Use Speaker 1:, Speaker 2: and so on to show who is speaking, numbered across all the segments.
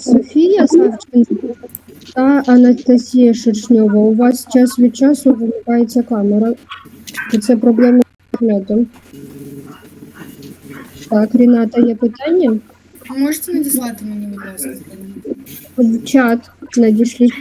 Speaker 1: Софія Савченко. та Анастасія Шершньова. У вас час від часу вимикається камера. І це проблема з інтернетом. Так, Ріната, є питання?
Speaker 2: А можете надіслати мені, будь ласка?
Speaker 1: В чат надішліть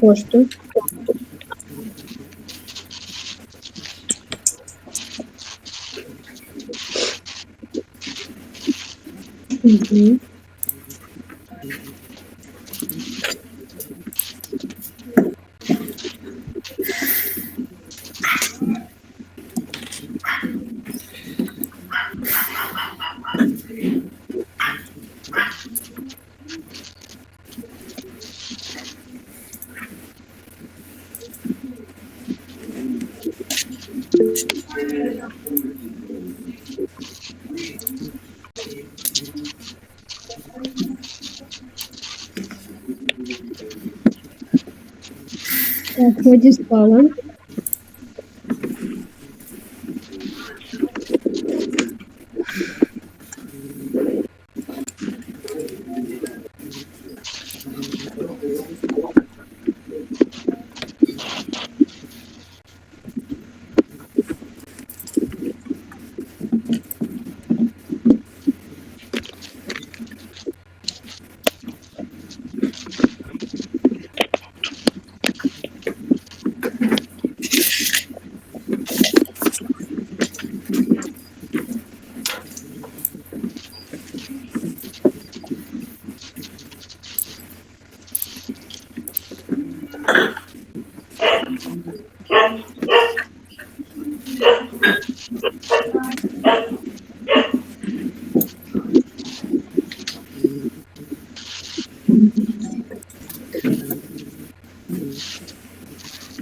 Speaker 1: пошту. Угу. Так, надіслала.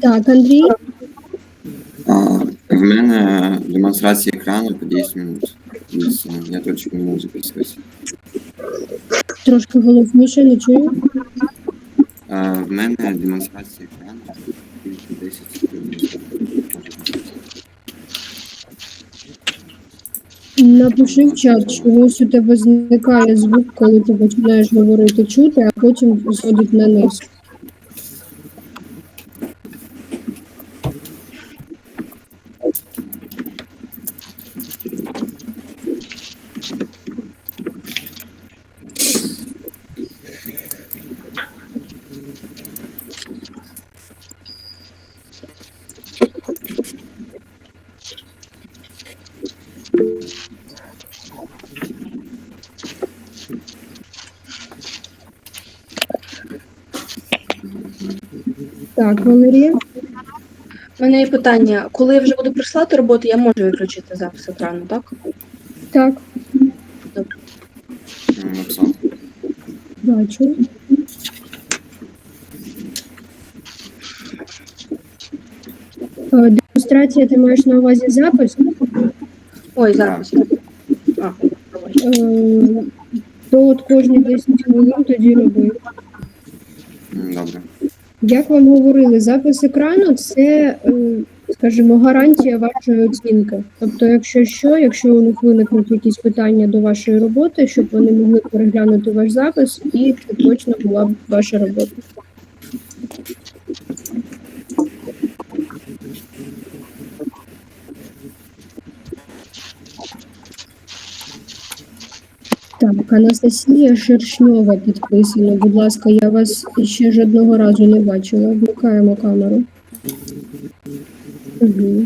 Speaker 1: Так, Андрій.
Speaker 3: В мене демонстрація екрану по 10 минут. Я точку не можу записувати.
Speaker 1: Трошки голосніше, не чую.
Speaker 3: В мене демонстрація екрану тільки 10 секунд.
Speaker 1: Напиши в чат, чогось у тебе зникає звук, коли ти починаєш говорити чути, а потім сходить на низ. Так, Валерія.
Speaker 4: У мене є питання. Коли я вже буду прислати роботу, я можу виключити запис екрану, так?
Speaker 1: Так, бачу. Е, Демонстрація, ти маєш на увазі запис?
Speaker 4: Ой, запис. А, пробач.
Speaker 1: Е, То от кожні 10 хвилин тоді роби. Як вам говорили, запис екрану це, е, скажімо, гарантія вашої оцінки. Тобто, якщо що, якщо у них виникнуть якісь питання до вашої роботи, щоб вони могли переглянути ваш запис, і це точно була ваша робота. Так, Анастасія Шершньова підписана. Будь ласка, я вас ще жодного разу не бачила. Вмикаємо камеру. Угу.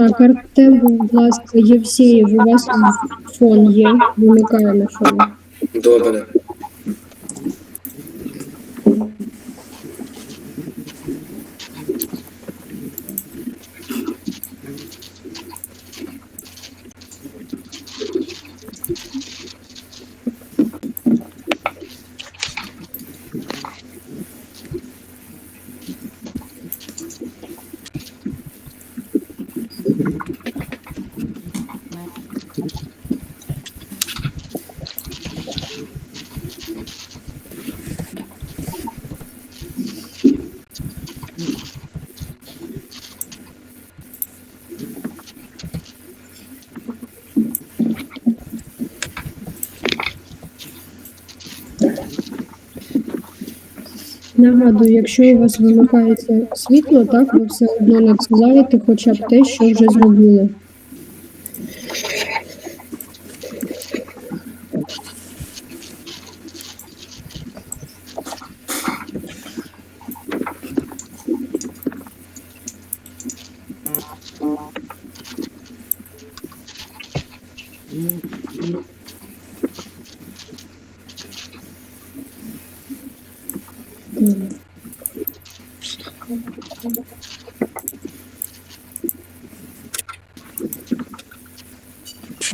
Speaker 1: Так, Артем, будь ласка, Євсеєв, у вас фон є, вимикаємо фон.
Speaker 5: Добре.
Speaker 1: Нагадую, якщо у вас вимикається світло, так ви все одно надсилаєте хоча б те, що вже зробили.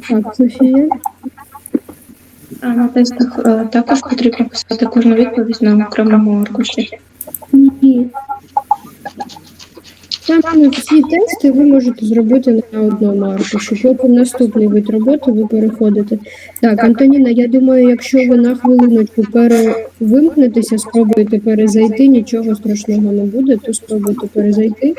Speaker 1: Так, Софія.
Speaker 4: А на тестах е, також потрібно писати кожну відповідь на окремому аркуші.
Speaker 1: Саме всі тести ви можете зробити на одному аркуші. Потім наступний вид роботи ви переходите. Так, Антоніна, я думаю, якщо ви на хвилиночку перевимкнетеся, спробуєте перезайти, нічого страшного не буде, то спробуйте перезайти.